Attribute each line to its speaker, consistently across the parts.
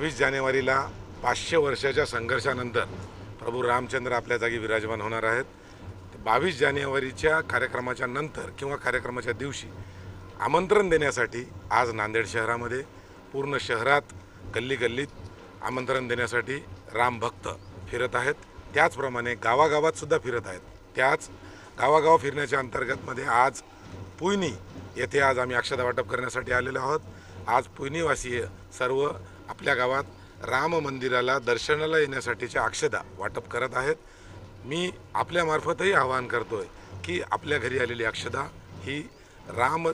Speaker 1: बावीस जानेवारीला पाचशे वर्षाच्या संघर्षानंतर प्रभू रामचंद्र आपल्या जागी विराजमान होणार आहेत. बावीस जानेवारीच्या कार्यक्रमाच्या नंतर किंवा कार्यक्रमाच्या दिवशी आमंत्रण देण्यासाठी आज नांदेड शहरामध्ये पूर्ण शहरात गल्ली गल्लीत आमंत्रण देण्यासाठी रामभक्त फिरत आहेत. त्याचप्रमाणे गावागावातसुद्धा फिरत आहेत. त्याच गावागाव फिरण्याच्या अंतर्गतमध्ये आज पुयनी येथे आज आम्ही अक्षता वाटप करण्यासाठी आलेलो आहोत. आज पुणेवासीय सर्व आपल्या गावात राम मंदिराला दर्शनाला येण्यासाठीच्या अक्षदा वाटप करत आहेत. मी आपल्यामार्फतही आवाहन करतोय की आपल्या घरी आलेली अक्षदा ही राम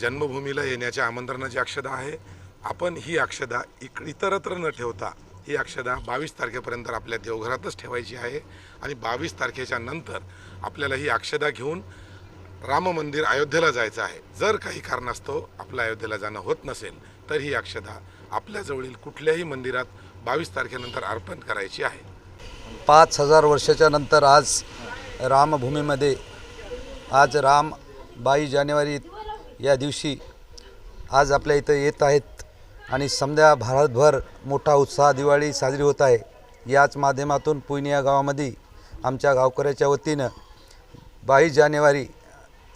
Speaker 1: जन्मभूमीला येण्याच्या आमंत्रणाची अक्षदा आहे. आपण ही अक्षदा इक इतरत्र न ठेवता ही अक्षदा बावीस तारखेपर्यंत आपल्या देवघरातच ठेवायची आहे आणि बावीस तारखेच्या नंतर आपल्याला ही अक्षदा घेऊन राम मंदिर अयोध्येला जायचं आहे. जर काही कारणास्तव आपलं अयोध्येला जाणं होत नसेल तर ही अक्षदा आपल्याजवळील कुठल्याही मंदिरात बावीस तारखेनंतर अर्पण करायची आहे.
Speaker 2: पाच हजार वर्षाच्या नंतर आज रामभूमीमध्ये आज राम बावीस जानेवारी या दिवशी आज आपल्या इथं येत आहेत आणि समजा भारतभर मोठा उत्साह दिवाळी साजरी होत आहे. याच माध्यमातून पुणे या गावामध्ये आमच्या गावकऱ्याच्या वतीनं बावीस जानेवारी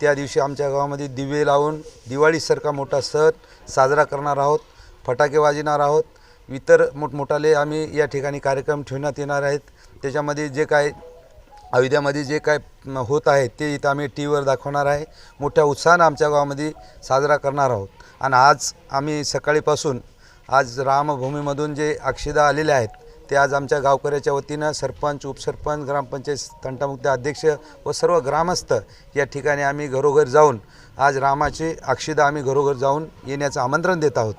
Speaker 2: त्या दिवशी आमच्या गावामध्ये दिवे लावून दिवाळीसारखा मोठा सण साजरा करणार आहोत फटाके वाजवणार आहोत. इतर मोठमोठाले आम्ही या ठिकाणी कार्यक्रम ठेवण्यात येणार आहेत. त्याच्यामध्ये जे काय अयोध्यामध्ये जे काय होत आहे ते इथं आम्ही टी व्हीवर दाखवणार आहे. मोठ्या उत्साहानं आमच्या गावामध्ये साजरा करणार आहोत. आणि आज आम्ही सकाळीपासून आज रामभूमीमधून जे अक्षदा आलेले आहेत ते आज आमच्या गावकऱ्याच्या वतीनं सरपंच उपसरपंच ग्रामपंचायत तंटामुक्त अध्यक्ष व सर्व ग्रामस्थ या ठिकाणी आम्ही घरोघर जाऊन आज रामाची अक्षिदा आम्ही घरोघर जाऊन येण्याचं आमंत्रण देत आहोत.